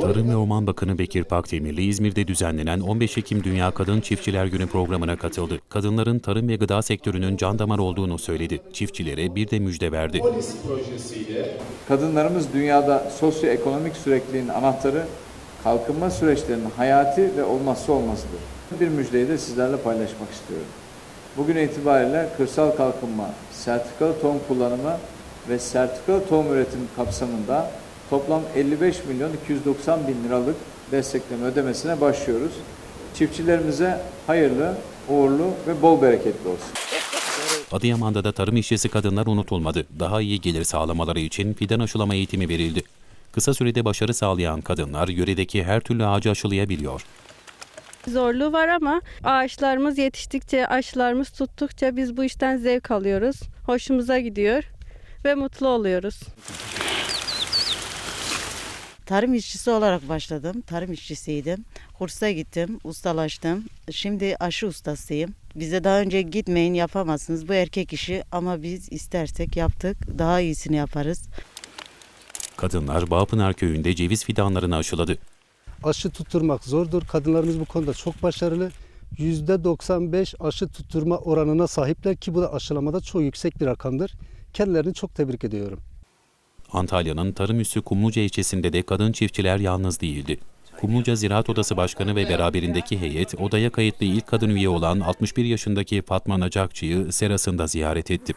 Tarım ve Orman Bakanı Bekir Pakdemirli İzmir'de düzenlenen 15 Ekim Dünya Kadın Çiftçiler Günü programına katıldı. Kadınların tarım ve gıda sektörünün can damar olduğunu söyledi. Çiftçilere bir de müjde verdi. polis projesiyle Kadınlarımız dünyada sosyoekonomik sürekliliğin anahtarı, kalkınma süreçlerinin hayati ve olmazsa olmazıdır. Bir müjdeyi de sizlerle paylaşmak istiyorum. Bugün itibariyle kırsal kalkınma, sertifikalı tohum kullanımı ve sertifikalı tohum üretimi kapsamında toplam 55 milyon 290 bin liralık destekleme ödemesine başlıyoruz. Çiftçilerimize hayırlı, uğurlu ve bol bereketli olsun. Adıyaman'da da tarım işçisi kadınlar unutulmadı. Daha iyi gelir sağlamaları için fidan aşılama eğitimi verildi. Kısa sürede başarı sağlayan kadınlar yöredeki her türlü ağacı aşılayabiliyor. Zorluğu var ama ağaçlarımız yetiştikçe, aşılarımız tuttukça biz bu işten zevk alıyoruz. Hoşumuza gidiyor ve mutlu oluyoruz. Tarım işçisi olarak başladım. Tarım işçisiydim. Kursa gittim, ustalaştım. Şimdi aşı ustasıyım. Bize daha önce gitmeyin yapamazsınız. Bu erkek işi ama biz istersek yaptık. Daha iyisini yaparız. Kadınlar Bağpınar köyünde ceviz fidanlarını aşıladı. aşı tutturmak zordur. Kadınlarımız bu konuda çok başarılı. %95 aşı tutturma oranına sahipler ki bu da aşılamada çok yüksek bir rakamdır. Kendilerini çok tebrik ediyorum. Antalya'nın tarım üssü Kumluca ilçesinde de kadın çiftçiler yalnız değildi. Kumluca Ziraat Odası Başkanı ve beraberindeki heyet odaya kayıtlı ilk kadın üye olan 61 yaşındaki Fatma Nacakçı'yı serasında ziyaret etti.